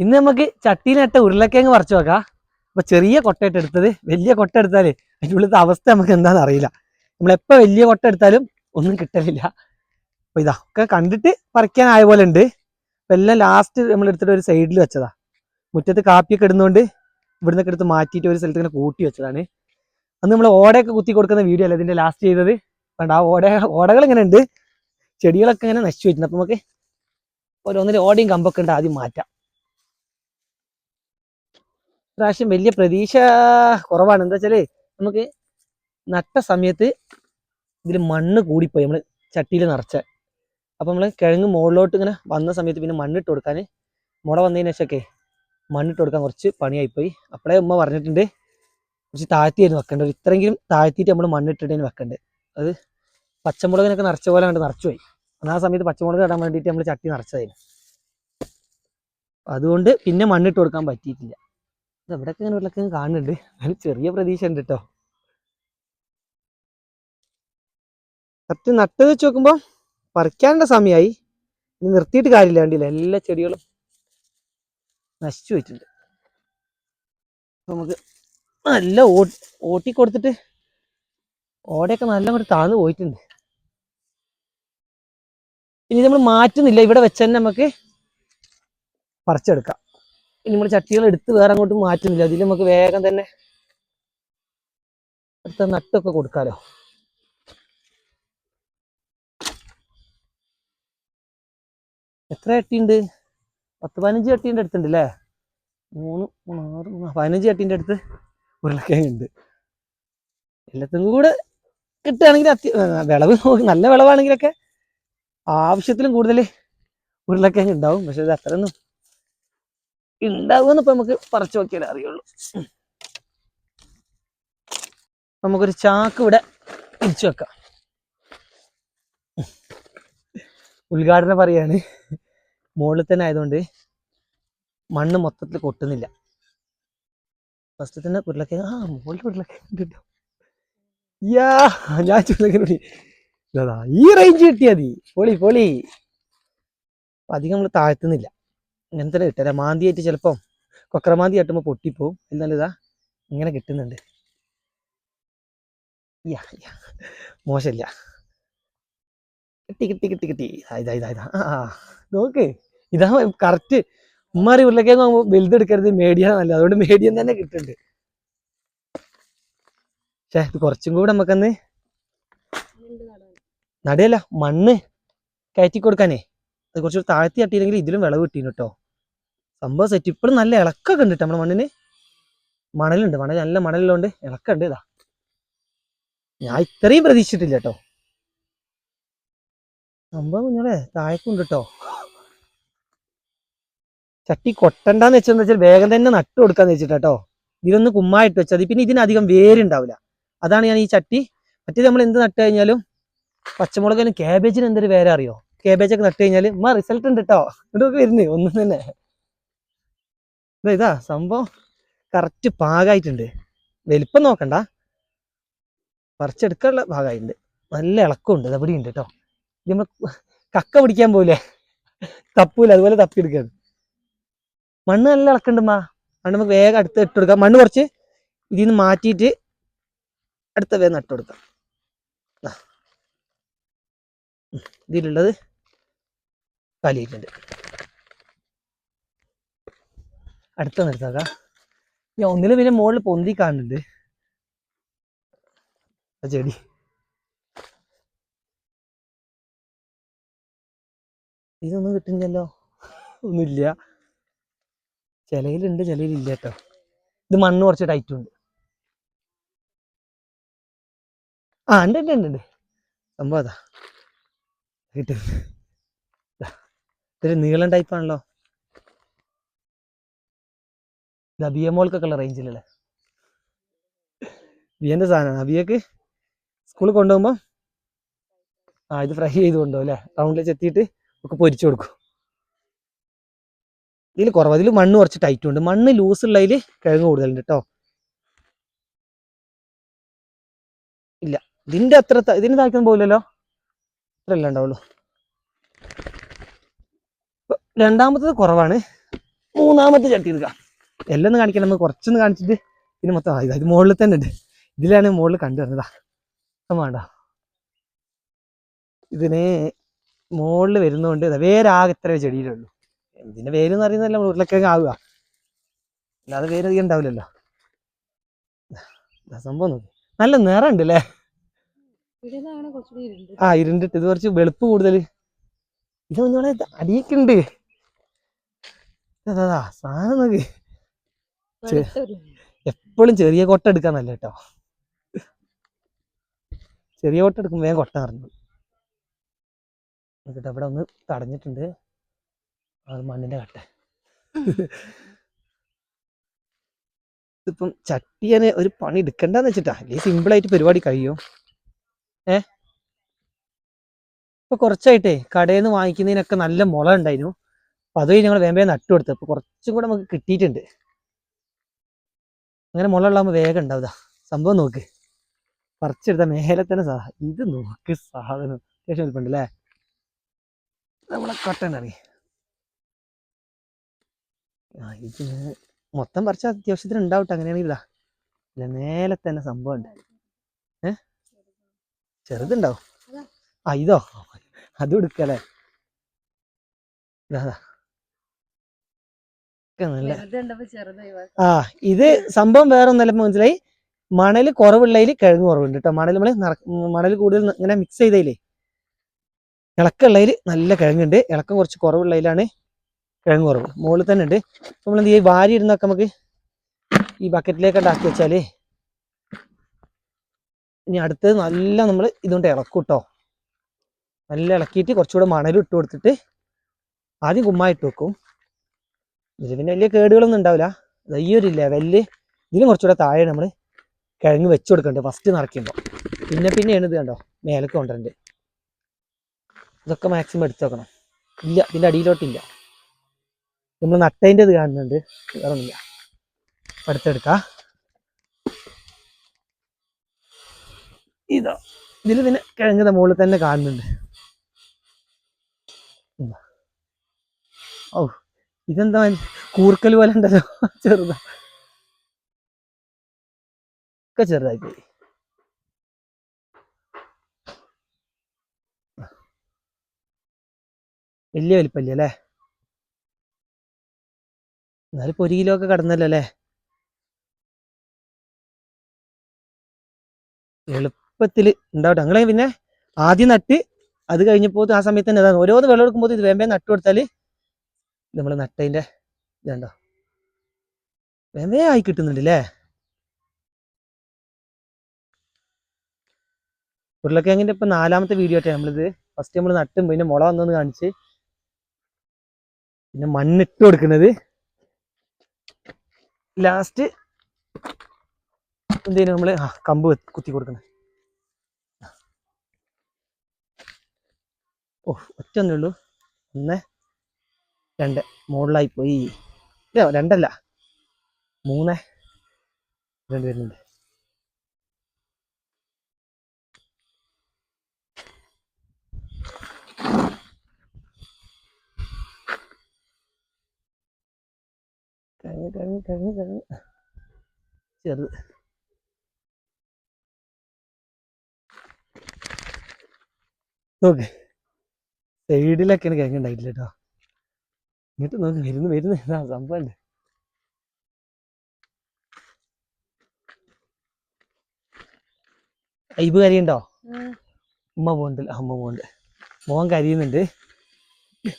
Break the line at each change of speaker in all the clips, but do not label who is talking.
ഇന്ന് നമുക്ക് ചട്ടിയിലിട്ട ഉരുളക്കിഴങ്ങ് പറിച്ചു നോക്കാം അപ്പൊ ചെറിയ കൊട്ടയിട്ട് എടുത്തത്. വലിയ കൊട്ട എടുത്താൽ അതിന്റെ ഉള്ളിലത്തെ അവസ്ഥ നമുക്ക് എന്താണെന്ന് അറിയില്ല. നമ്മളെപ്പോ വലിയ കൊട്ട എടുത്താലും ഒന്നും കിട്ടലില്ല. അപ്പൊ ഇതാ ഒക്കെ കണ്ടിട്ട് പറിക്കാനായ പോലെ ഉണ്ട്. അപ്പൊ എല്ലാം ലാസ്റ്റ് നമ്മൾ എടുത്തിട്ട് ഒരു സൈഡിൽ വെച്ചതാ. മുറ്റത്ത് കാപ്പിയൊക്കെ ഇടുന്നോണ്ട് ഇവിടുന്നൊക്കെ എടുത്ത് മാറ്റിയിട്ട് ഒരു സ്ഥലത്ത് ഇങ്ങനെ കൂട്ടി വെച്ചതാണ്. അന്ന് നമ്മൾ ഓടയൊക്കെ കുത്തി കൊടുക്കുന്ന വീഡിയോ അല്ല ഇതിന്റെ ലാസ്റ്റ് ചെയ്തത്? വേണ്ട ആ ഓട ഓടകൾ ഇങ്ങനെ ഉണ്ട്. ചെടികളൊക്കെ ഇങ്ങനെ നശിച്ചു വെച്ചിട്ടുണ്ട് അപ്പൊ നമുക്ക് ഓരോന്നിന് ഓടയും കമ്പൊക്കെ ഉണ്ട് ആദ്യം മാറ്റാം. പ്രാവശ്യം വലിയ പ്രതീക്ഷ കുറവാണ്. എന്താ വെച്ചാൽ നമുക്ക് നട്ട സമയത്ത് ഇതിൽ മണ്ണ് കൂടിപ്പോയി നമ്മൾ ചട്ടിയിൽ നിറച്ച. അപ്പൊ നമ്മൾ കിഴങ്ങ് മുകളിലോട്ട് ഇങ്ങനെ വന്ന സമയത്ത് പിന്നെ മണ്ണിട്ട് കൊടുക്കാൻ മുള വന്നതിന് ശേഷമൊക്കെ മണ്ണിട്ട് കൊടുക്കാൻ കുറച്ച് പണിയായിപ്പോയി. അപ്പോഴേ ഉമ്മ പറഞ്ഞിട്ടുണ്ട് കുറച്ച് താഴ്ത്തിയായിരുന്നു വെക്കേണ്ടത്. ഇത്രയെങ്കിലും താഴ്ത്തിയിട്ട് നമ്മൾ മണ്ണിട്ടിട്ടേന് വെക്കേണ്ടത്. അത് പച്ചമുളകിനൊക്കെ നിറച്ച പോലെ കണ്ട് നിറച്ചു പോയി. ആ സമയത്ത് പച്ചമുളക് ഇടാൻ വേണ്ടിയിട്ട് നമ്മൾ ചട്ടി നിറച്ചതായിരുന്നു. അതുകൊണ്ട് പിന്നെ മണ്ണിട്ട് കൊടുക്കാൻ പറ്റിയിട്ടില്ല. ഇത് എവിടെയൊക്കെ ഇങ്ങനെ ഉരുളക്കിഴങ്ങ് കാണുന്നുണ്ട്. അതിന് ചെറിയ പ്രതീക്ഷ ഉണ്ട് കേട്ടോ കറക്റ്റ് നട്ട് വെച്ച് നോക്കുമ്പോൾ പറിക്കാനുള്ള സമയമായി ഇനി നിർത്തിയിട്ട് കാര്യമില്ല. കണ്ടില്ല? എല്ലാ ചെടികളും നശിച്ചു പോയിട്ടുണ്ട്. നമുക്ക് നല്ല ഓട്ടി കൊടുത്തിട്ട് ഓടയൊക്കെ നല്ല കൂടി താഴ്ന്നു പോയിട്ടുണ്ട്. ഇനി നമ്മൾ മാറ്റുന്നില്ല. ഇവിടെ വെച്ച് തന്നെ നമുക്ക് പറിച്ചെടുക്കാം. നമ്മൾ ചട്ടികൾ എടുത്ത് വേറെ അങ്ങോട്ട് മാറ്റുന്നില്ല. അതിൽ നമുക്ക് വേഗം തന്നെ അടുത്ത നട്ടൊക്കെ കൊടുക്കാലോ. എത്ര ചട്ടിയുണ്ട്? പത്ത് പതിനഞ്ച് ചട്ടീന്റെ അടുത്തുണ്ട് അല്ലേ മൂന്ന് ആറ് മൂന്ന് പതിനഞ്ച് ചട്ടീന്റെ അടുത്ത് ഉരുളക്കിഴങ്ങുണ്ട്. എല്ലാത്തിനും കൂടെ കിട്ടുകയാണെങ്കിൽ അത്യ വിളവ് നല്ല വിളവാണെങ്കിലൊക്കെ ആവശ്യത്തിലും കൂടുതൽ ഉരുളക്കിഴങ്ങ് ഉണ്ടാവും. പക്ഷെ ഇത് അത്രയൊന്നും ഉണ്ടാവുമെന്ന് ഇപ്പൊ നമുക്ക് പറിച്ചു നോക്കിയാലേ അറിയുള്ളൂ. നമുക്കൊരു ചാക്ക് ഇവിടെ തിരിച്ചു വെക്കാം. ഉദ്ഘാടനം പറയാണ്. മുകളിൽ തന്നെ ആയതുകൊണ്ട് മണ്ണ് മൊത്തത്തിൽ കൊട്ടുന്നില്ല. ഫസ്റ്റ് തന്നെ ഉരുളക്കിഴങ്ങ് ആ മുകളിൽ യാ ഞാൻ ഇതാ ഈ റേഞ്ച് കിട്ടിയാ മതി. പൊളി പൊളി. അധികം നമ്മൾ താഴ്ത്തുന്നില്ല. ഇങ്ങനെ തന്നെ കിട്ടുക മാന്തിയായിട്ട് ചിലപ്പം കൊക്കറമാന്തി കെട്ടുമ്പോൾ പൊട്ടിപ്പോവും. എന്നാലും ഇതാ ഇങ്ങനെ കിട്ടുന്നുണ്ട്. യാ യാ. മോശമില്ല. കിട്ടി കിട്ടി കിട്ടി കിട്ടി. ഇതാ ഇതാ ഇതാ ആ. നോക്ക്. ഇതാ കറക്റ്റ് ഉമ്മാരി ഉരുളക്കേന്ന് ആകുമ്പോൾ വലുതെടുക്കരുത്. മീഡിയ നല്ല അതുകൊണ്ട് മീഡിയം തന്നെ കിട്ടുന്നുണ്ട്. പക്ഷേ ഇത് കുറച്ചും കൂടെ നമുക്കന്ന് നടയല്ല മണ്ണ് കയറ്റി കൊടുക്കാനേ അത് കുറച്ച് താഴ്ത്തി തട്ടിയില്ലെങ്കിൽ ഇതിലും വിളവ് കിട്ടീന് കേട്ടോ സംഭവം സെറ്റ് ഇപ്പോഴും നല്ല ഇളക്കൊക്കെ ഉണ്ട് കേട്ടോ നമ്മുടെ മണ്ണിന്. മണലുണ്ട്. മണൽ നല്ല മണലുള്ളതുകൊണ്ട് ഇളക്കുണ്ട് ഇതാ. ഞാൻ ഇത്രയും പ്രതീക്ഷിച്ചിട്ടില്ല കേട്ടോ സംഭവം കുഞ്ഞോളെ താഴേക്കുണ്ട് കേട്ടോ ചട്ടി കൊട്ടണ്ടെന്ന് വെച്ചെന്ന് വെച്ചാൽ വേഗം തന്നെ നട്ടു കൊടുക്കാന്ന് വെച്ചിട്ടാ ഇതിലൊന്ന് കുമ്മായിട്ട് വെച്ചാൽ പിന്നെ ഇതിനധികം വേരുണ്ടാവില്ല അതാണ് ഞാൻ ഈ ചട്ടി. മറ്റേത് നമ്മൾ എന്ത് നട്ട് കഴിഞ്ഞാലും പച്ചമുളകിനും ക്യാബേജിന് എന്തൊരു വേറെ അറിയോ ക്യാബേജ് ഒക്കെ നട്ട് കഴിഞ്ഞാൽ മാ റിസൾട്ട് ഉണ്ട് കേട്ടോ ഇവിടെയൊക്കെ വരുന്നേ ഒന്നും തന്നെ. ഇതാ സംഭവം കറക്റ്റ് പാകമായിട്ടുണ്ട് വലിപ്പം നോക്കണ്ട. പറിച്ചെടുക്കാനുള്ള ഭാഗമായിട്ടുണ്ട് നല്ല ഇളക്കമുണ്ട് അതവിടെ ഉണ്ട് കേട്ടോ നമ്മൾ കക്ക പിടിക്കാൻ പോലെ തപ്പൂല അതുപോലെ തപ്പിയെടുക്കാണ് മണ്ണ് നല്ല ഇളക്കുണ്ട് മാ മണ്ണ് നമുക്ക് വേഗം അടുത്ത് ഇട്ടുകൊടുക്കാം മണ്ണ് കുറച്ച് ഇതിൽ നിന്ന് മാറ്റിയിട്ട് അടുത്ത വേഗം നട്ട് ഇതിലുള്ളത് കാലിയിട്ടുണ്ട് അടുത്ത നിർത്താക്കാം ഞാൻ ഒന്നിലും പിന്നെ മുകളിൽ പൊന്തി കാണുന്നുണ്ട് ആ ചെടി. ഇതൊന്നും കിട്ടുന്നില്ലല്ലോ. ഒന്നുമില്ല. ചിലയിലുണ്ട് ചിലയിലില്ല കേട്ടോ ഇത് മണ്ണ് കുറച്ച് ടൈറ്റും ഉണ്ട്. ആ ഉണ്ട് ഉണ്ട് ഉണ്ട്. സംഭവം അതാ. കിട്ടും ദാ. ഇതൊരു നീളം ടൈപ്പ് ആണല്ലോ. ഇത് അബിയമോൾക്കൊക്കെ ഉള്ള റേഞ്ചിലല്ലേ ബിയന്റെ സാധനമാണ്. അബിയക്ക് സ്കൂളിൽ കൊണ്ടുപോകുമ്പോൾ ആ ഇത് ഫ്രൈ ചെയ്ത് കൊണ്ടുപോകും അല്ലേ റൗണ്ടിൽ എത്തിയിട്ട് ഒക്കെ പൊരിച്ചു കൊടുക്കും. ഇതിൽ കുറവ് ഇതിൽ മണ്ണ് കുറച്ച് ടൈറ്റും ഉണ്ട്. മണ്ണ് ലൂസ് ഉള്ളതിൽ കിഴങ്ങ് കൂടുതലുണ്ട് കേട്ടോ ഇല്ല. ഇതിന്റെ അത്ര ഇതിന് താഴ്ക്കാൻ പോകില്ലല്ലോ ഇത്ര അല്ല ഉണ്ടാവുള്ളൂ. രണ്ടാമത്തത് കുറവാണ്. മൂന്നാമത്തെ ചട്ടി എടുക്കാം. എല്ലാം ഒന്ന് കാണിക്കാൻ നമുക്ക് കുറച്ചൊന്ന് കാണിച്ചിട്ട് പിന്നെ മൊത്തം ഇതാ ഇത് മുകളിൽ തന്നെ ഉണ്ട്. ഇതിലാണ് മുകളിൽ കണ്ടു വരുന്നതാ. വേണ്ട. ഇതിന് മുകളിൽ വരുന്നതുകൊണ്ട് വേരാകെ ഇത്ര ചെടിയിലുള്ളൂ. ഇതിന്റെ വേര് എന്ന് പറയുന്നതല്ല നമ്മൾ ഉരുളക്കിഴങ്ങ് ആവുക. അല്ലാതെ വേരധികം ഉണ്ടാവില്ലല്ലോ. സംഭവം നോക്കി. നല്ല നിറം ഉണ്ട് അല്ലേ ആ ഇരുണ്ടിട്ട് ഇത് കുറച്ച് വെളുപ്പ് കൂടുതൽ. ഇത് ഒന്നുകൂടെ അടിയൊക്കെയുണ്ട് അതാ സാധനം നോക്കി. എപ്പോഴും ചെറിയ കൊട്ട എടുക്കാൻ നല്ല കേട്ടോ. ചെറിയ കൊട്ട എടുക്കുമ്പോ വേഗം കൊട്ട നിറഞ്ഞു നോക്കട്ടെ അവിടെ ഒന്ന് തടഞ്ഞിട്ടുണ്ട്. അത് മണ്ണിന്റെ കട്ട. ഇതിപ്പം ചട്ടിയനെ ഒരു പണി എടുക്കണ്ടെന്ന് വെച്ചിട്ടാ. അല്ലെങ്കിൽ സിമ്പിൾ ആയിട്ട് പരിപാടി കഴിയും. ഏ? ഇപ്പൊ കുറച്ചായിട്ടേ കടയിൽ നിന്ന് വാങ്ങിക്കുന്നതിനൊക്കെ നല്ല മുള ഉണ്ടായിരുന്നു അപ്പൊ അത് ഞങ്ങൾ വേമ്പേ നട്ടു കൊടുത്തു. അപ്പൊ കുറച്ചും കൂടെ നമുക്ക് കിട്ടിയിട്ടുണ്ട്. അങ്ങനെ മുള ഉണ്ടാകുമ്പോൾ വേഗം ഉണ്ടാവുക സംഭവം നോക്ക്. പറിച്ചെടുത്ത മേലെ തന്നെ സാ ഇത് നോക്ക് സാധനം. അത്യാവശ്യം വലിപ്പുണ്ട് അല്ലേ? നമ്മളെ കട്ടനാണ് ആ ഇത് മൊത്തം പറിച്ച അത്യാവശ്യത്തിന് ഉണ്ടാവട്ടെ അങ്ങനെയാണെങ്കിൽ ഇല്ല മേലെ തന്നെ സംഭവം ഉണ്ട് ഏ? ചെറുതുണ്ടാവും. ആ ഇതോ. അത് എടുക്കല്ലേ നല്ല. ആ ഇത് സംഭവം വേറെ ഒന്നല്ല മനസ്സിലായി. മണൽ കുറവുള്ളതിൽ കിഴങ്ങ് കുറവുണ്ട് കേട്ടോ മണൽ നമ്മൾ മണൽ കൂടുതൽ ഇങ്ങനെ മിക്സ് ചെയ്തതിലേ ഇളക്കമുള്ളതിൽ നല്ല കിഴങ്ങുണ്ട്. ഇളക്കം കുറച്ച് കുറവുള്ളതിലാണ് കിഴങ്ങ് കുറവ്. മുകളിൽ തന്നെ ഉണ്ട്. നമ്മൾ എന്ത് ചെയ്യും? വാരി ഇരുന്നൊക്കെ നമുക്ക് ഈ ബക്കറ്റിലേക്ക് ഉണ്ടാക്കി വെച്ചാൽ ഇനി അടുത്തത് നല്ല നമ്മൾ ഇതുകൊണ്ട് ഇളക്കും കേട്ടോ നല്ല ഇളക്കിയിട്ട് കുറച്ചുകൂടെ മണലും ഇട്ട് കൊടുത്തിട്ട് ആദ്യം കുമ്മായിട്ട് വെക്കും. ഇതിൽ പിന്നെ വലിയ കേടുകളൊന്നും ഉണ്ടാവില്ല. ഈ ഒരു ലെവലിൽ ഇതിലും കുറച്ചുകൂടെ താഴെ നമ്മൾ കിഴങ്ങ് വെച്ച് കൊടുക്കുന്നുണ്ട് ഫസ്റ്റ് നിറയ്ക്കുമ്പോൾ പിന്നെ പിന്നെയാണ് ഇത് കണ്ടോ? മേലക്ക് കൊണ്ടുവരണ്ട്. ഇതൊക്കെ മാക്സിമം എടുത്തു വെക്കണം. ഇല്ല ഇതിന്റെ അടിയിലോട്ടില്ല. നമ്മൾ നട്ടതിന്റെ ഇത് കാണുന്നുണ്ട്. വേറെ ഒന്നുമില്ല അടുത്തെടുക്കാം. ഇതോ. ഇതിൽ പിന്നെ കിഴങ്ങ് മുകളിൽ തന്നെ കാണുന്നുണ്ട്. ഓ ഇതെന്താ കൂർക്കൽ പോലെ ഉണ്ടല്ലോ. ചെറുതാ. ഒക്കെ ചെറുതായി വലിയ വലിപ്പല്ലേ അല്ലേ? എന്നാലും ഒരു കിലോ ഒക്കെ കടന്നല്ലോ അല്ലേ? എളുപ്പത്തിൽ ഉണ്ടാവട്ടെ. ഞങ്ങളെ പിന്നെ ആദ്യം നട്ട് അത് കഴിഞ്ഞപ്പോൾ ആ സമയത്ത് തന്നെ അതാണ്. ഓരോന്ന് വെള്ളം എടുക്കുമ്പോൾ ഇത് വേമ്പേ നട്ടു കൊടുത്താൽ നമ്മൾ നട്ടതിന്റെ ഇതുണ്ടോ വേമ്പേ ആയി കിട്ടുന്നുണ്ട് അല്ലേ ഉരുളക്കിഴങ്ങിന്റെ ഇപ്പൊ നാലാമത്തെ വീഡിയോ ആട്ടെ നമ്മളിത് ഫസ്റ്റ് നമ്മൾ നട്ടും പിന്നെ മുള വന്നെന്ന് കാണിച്ച് പിന്നെ മണ്ണിട്ട് കൊടുക്കുന്നത്. ലാസ്റ്റ് എന്തെങ്കിലും നമ്മൾ കമ്പ് കുത്തി കൊടുക്കുന്നത് ഓ ഒറ്റ ഒന്നേ ഉള്ളൂ. ഒന്ന് രണ്ട്. മുകളിലായി പോയി. രണ്ടല്ല. മൂന്ന് രണ്ട് വരുന്നുണ്ട്. കഴിഞ്ഞ് കഴിഞ്ഞ് കഴിഞ്ഞ് കഴിഞ്ഞ്. ചെറുത്. നോക്ക്. സൈഡിലൊക്കെയാണ് കിഴങ്ങ് ഉണ്ടായിട്ടില്ല കേട്ടോ ഇങ്ങോട്ട് നോക്ക് വരുന്നു വരുന്നു. ഇതാ സംഭവം ഉണ്ട് ഐബ് കരിയുണ്ടോ. ഉമ്മ പോകുന്നുണ്ട് അമ്മ പോകുന്നുണ്ട് മോൻ കരിയുന്നുണ്ട്.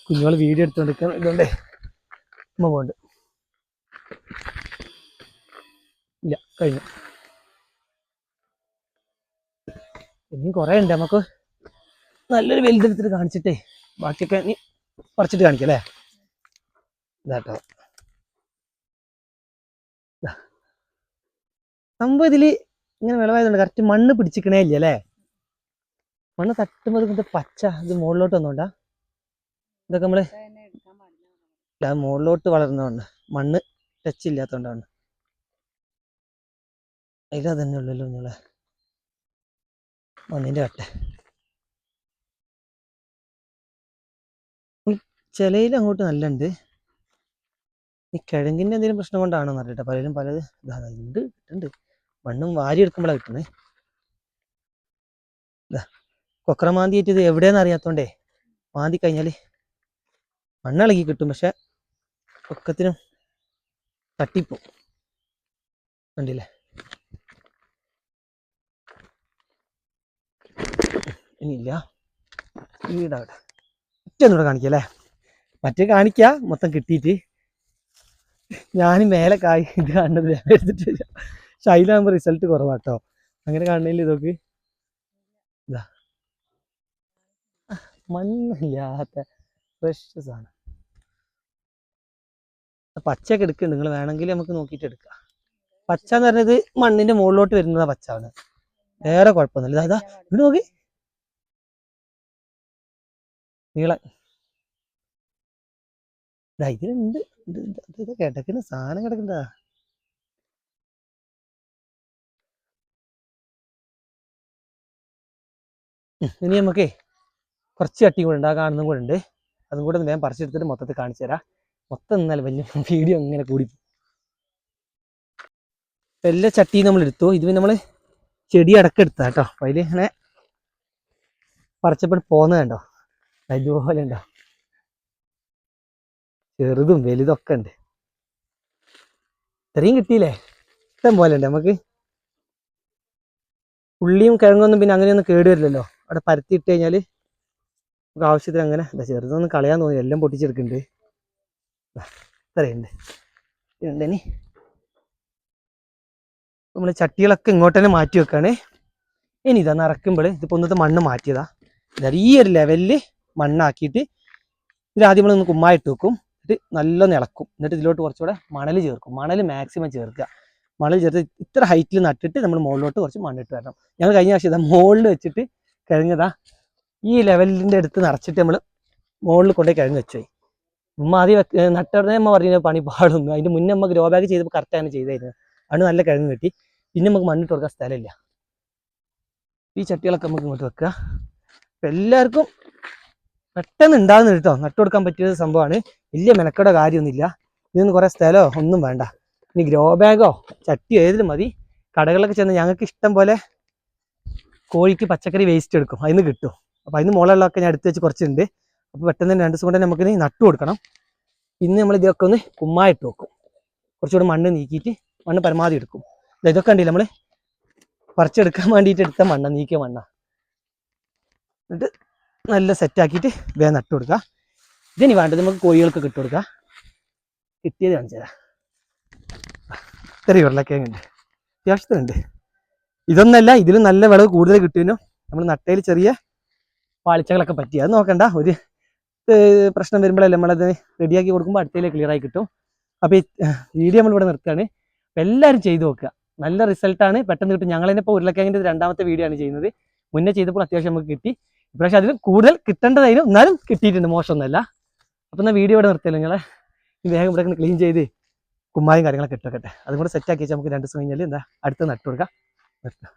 കുഞ്ഞുങ്ങൾ വീഡിയോ എടുത്തോണ്ടിരിക്കാൻ ഇതുകൊണ്ട് ഉമ്മ പോകുന്നുണ്ട് ഇല്ല കഴിഞ്ഞു. ഇനിയും കുറേ ഉണ്ട് നമുക്ക്. നല്ലൊരു വലുതെടുത്തിട്ട് കാണിച്ചിട്ടേ. ബാക്കിയൊക്കെ നീ പറിച്ചിട്ട് കാണിക്കാം അല്ലേ? ഇതാട്ടോ. നമ്മ ഇതിൽ ഇങ്ങനെ വിളവായതുകൊണ്ട് കറക്റ്റ് മണ്ണ് പിടിച്ചിക്കണേ ഇല്ല അല്ലേ? മണ്ണ് തട്ടുമ്പോൾ ഇത് പച്ച ഇത് മുകളിലോട്ട് വന്നോണ്ടാ. ഇതൊക്കെ നമ്മൾ മുകളിലോട്ട് വളർന്നതുകൊണ്ട് മണ്ണ് ടച്ച് ഇല്ലാത്തതുകൊണ്ടാണ് ഇതാ തന്നെ ഉള്ളല്ലോ നിങ്ങളെ മണ്ണിന്റെ കട്ട. ചിലയിൽ അങ്ങോട്ട് നല്ല ഉണ്ട് ഈ കിഴങ്ങിന്റെ എന്തെങ്കിലും പ്രശ്നം കൊണ്ടാണോ എന്നറിയട്ടെ പലരും ഇതാ, ഉണ്ട് ഉണ്ട് മണ്ണും വാരി എടുക്കുമ്പോഴാണ് കിട്ടുന്നത് ഇതാ മാന്തി ഇത് എവിടെയെന്ന് അറിയാത്തോണ്ടേ. മാന്തി കഴിഞ്ഞാൽ മണ്ണിളകി കിട്ടും പക്ഷെ ഒക്കത്തിനും തട്ടിപ്പോ കണ്ടില്ലേ? ഇനിയില്ല. വീടാവട്ടെ ഒറ്റ കാണിക്കല്ലേ? മറ്റേ കാണിക്ക മൊത്തം കിട്ടിയിട്ട് ഞാൻ മേലെ കായ് ഇത് കാണുന്നത് ഞാൻ എടുത്തിട്ട്. ശൈലാകുമ്പോൾ റിസൾട്ട് കുറവാട്ടോ. അങ്ങനെ കാണുന്നില്ല ഇതൊക്കെ. ഇതാ. മണ്ണില്ലാത്ത ഫ്രഷ് സാധനം പച്ചയൊക്കെ എടുക്കുന്നുണ്ട്. നിങ്ങൾ വേണമെങ്കിൽ നമുക്ക് നോക്കിയിട്ട് എടുക്കാം. പച്ച എന്ന് പറഞ്ഞത് മണ്ണിന്റെ മുകളിലോട്ട് വരുന്നതാ പച്ചാണ്. വേറെ കുഴപ്പമൊന്നുമില്ല. ഇതാ ഇവിടെ നോക്കി. നീള ഇതാ കിടക്കുന്ന സാധനം കിടക്കണ്ടാ. ഇനി നമുക്കേ കുറച്ച് ചട്ടി കൂടെ ഉണ്ട്. ആ കാണുന്നതും കൂടെ ഉണ്ട്. അതും കൂടെ വേഗം പറിച്ചെടുത്തിട്ട് മൊത്തത്തിൽ കാണിച്ചു തരാം. മൊത്തം എന്നാൽ വലിയ വീഡിയോ ഇങ്ങനെ കൂടി എല്ലാ ചട്ടിയും നമ്മൾ എടുത്തു. ഇത് നമ്മൾ ചെടി അടക്കം എടുത്താ കേട്ടോ. അതിൽ ഇങ്ങനെ പറിച്ചപ്പോൾ പോകുന്നത് കണ്ടോ? ഇതുപോലെ ഉണ്ടോ? ചെറുതും വലുതൊക്കെ ഉണ്ട്. ഇത്രയും കിട്ടിയില്ലേ? ഇഷ്ടം പോലെ ഉണ്ട് നമുക്ക്. ഉള്ളിയും കിഴങ്ങൊന്നും പിന്നെ അങ്ങനെയൊന്നും കേടുവരില്ലല്ലോ. അവിടെ പരത്തിയിട്ട് കഴിഞ്ഞാൽ നമുക്ക് ആവശ്യത്തിന് അങ്ങനെ എന്താ ചെറുതൊന്നും കളയാൻ തോന്നി എല്ലാം പൊട്ടിച്ചെടുക്കുന്നുണ്ട്. ഇത്രയുണ്ട് ഇതുണ്ടെനി നമ്മൾ ചട്ടികളൊക്കെ ഇങ്ങോട്ട് തന്നെ മാറ്റി വെക്കാണ്. ഇനി ഇതാ നിറക്കുമ്പോൾ ഇതിപ്പോൾ ഒന്നത്തെ മണ്ണ് മാറ്റിയതാ. ഈ ഒരു ലെവലിൽ മണ്ണാക്കിയിട്ട് ഇതിലാദ്യം നമ്മളൊന്ന് കുമ്മായിട്ട് വെക്കും. എന്നിട്ട് നല്ല ഇളക്കും എന്നിട്ട് ഇതിലോട്ട് കുറച്ചുകൂടെ മണൽ ചേർക്കും. മണൽ മാക്സിമം ചേർക്കുക. മണൽ ചേർത്ത് ഇത്ര ഹൈറ്റിൽ നട്ടിട്ട് നമ്മൾ മുകളിലോട്ട് കുറച്ച് മണ്ണിട്ട് വരണം. ഞങ്ങൾ കഴിഞ്ഞ പ്രാവശ്യം ഇതാ മുകളിൽ വെച്ചിട്ട് കിഴങ്ങതാ ഈ ലെവലിന്റെ അടുത്ത് നിറച്ചിട്ട് നമ്മൾ മുകളിൽ കൊണ്ടുപോയി കിഴങ്ങ് വെച്ചു പോയി. ഉമ്മ ആദ്യം നട്ടുടനെ അമ്മ പറഞ്ഞ പണി പാടൊന്നും. അതിന്റെ മുന്നേ നമുക്ക് ഗ്രോ ബാഗ് ചെയ്തപ്പോൾ കറക്റ്റാണ് ചെയ്തായിരുന്നു അതിന് നല്ല കിഴങ്ങ് കിട്ടി. പിന്നെ നമുക്ക് മണ്ണിട്ട് കൊടുക്കാൻ സ്ഥലമില്ല. ഈ ചട്ടികളൊക്കെ നമുക്ക് ഇങ്ങോട്ട് വെക്കുക. അപ്പം എല്ലാവർക്കും പെട്ടെന്ന് ഉണ്ടാകുന്ന കേട്ടോ നട്ടു കൊടുക്കാൻ പറ്റിയ സംഭവമാണ് വലിയ മെനക്കടോ കാര്യമൊന്നുമില്ല. ഇതിന് കുറേ സ്ഥലമോ ഒന്നും വേണ്ട. ഇനി ഗ്രോ ബാഗോ ചട്ടിയോ ഏതിലും മതി. കടകളിലൊക്കെ ചെന്ന് ഞങ്ങൾക്ക് ഇഷ്ടം പോലെ കോഴിക്ക് പച്ചക്കറി വേസ്റ്റ് എടുക്കും. അതിന് കിട്ടും. അപ്പോൾ അതിന് മുകളിലൊക്കെ ഞാൻ എടുത്ത് വെച്ച് കുറച്ചുണ്ട് അപ്പോൾ പെട്ടെന്ന് തന്നെ രണ്ട് ദിവസം കൊണ്ട് നമുക്ക് നട്ടു കൊടുക്കണം. പിന്നെ നമ്മൾ ഇതൊക്കെ ഒന്ന് കുമ്മായിട്ട് വെക്കും. കുറച്ചുകൂടെ മണ്ണ് നീക്കിയിട്ട് മണ്ണ് പരമാവധി എടുക്കും. ഇതൊക്കെ ഉണ്ടല്ലോ നമ്മൾ പറിച്ചെടുക്കാൻ വേണ്ടിയിട്ട് എടുത്ത മണ്ണ നീക്കിയ മണ്ണ. എന്നിട്ട് നല്ല സെറ്റാക്കിയിട്ട് വേഗം നട്ടു കൊടുക്കുക ഇതിനി വേണ്ടത് നമുക്ക് കോഴികൾക്ക് ഇട്ട് കൊടുക്കുക കിട്ടിയത് കാണിച്ചു തരാം ഇത്രയും ഉരുളക്കിഴങ്ങുണ്ട് അത്യാവശ്യത്തിനുണ്ട് ഇതൊന്നല്ല ഇതിലും നല്ല വിളവ് കൂടുതൽ കിട്ടുന്നു നമ്മൾ നട്ടയിൽ ചെറിയ പാളിച്ചകളൊക്കെ പറ്റി. അത് നോക്കണ്ട. ഒരു പ്രശ്നം വരുമ്പോഴല്ലേ നമ്മളത് റെഡിയാക്കി കൊടുക്കുമ്പോൾ അടുത്തതിൽ ക്ലിയർ ആയി കിട്ടും. അപ്പോൾ ഈ വീഡിയോ നമ്മൾ ഇവിടെ നിർത്തുകയാണ്. അപ്പോൾ എല്ലാവരും ചെയ്തു നോക്കുക. നല്ല റിസൾട്ടാണ് പെട്ടെന്ന് കിട്ടും. ഞങ്ങൾ തന്നെ ഉരുളക്കിഴങ്ങിന്റെ രണ്ടാമത്തെ വീഡിയോ ആണ് ചെയ്യുന്നത്. മുന്നേ ചെയ്തപ്പോൾ അത്യാവശ്യം നമുക്ക് കിട്ടി. ഇപ്രാവശ്യം അതിൽ കൂടുതൽ കിട്ടേണ്ടതായിരുന്നു എന്നാലും കിട്ടിയിട്ടുണ്ട്. മോശമൊന്നുമല്ല. അപ്പം എന്നാൽ വീഡിയോ ഇവിടെ നിർത്തിയല്ലോ നിങ്ങളെ? വേഗം ഇവിടെ ക്ലീൻ ചെയ്ത് കുമ്മായും കാര്യങ്ങളൊക്കെ ഇട്ടൊക്കെ അതും കൂടെ സെറ്റാക്കി വെച്ചാൽ നമുക്ക് രണ്ട് ദിവസം കഴിഞ്ഞാൽ എന്താ അടുത്ത് നട്ടു കൊടുക്കാം. നിർത്താം.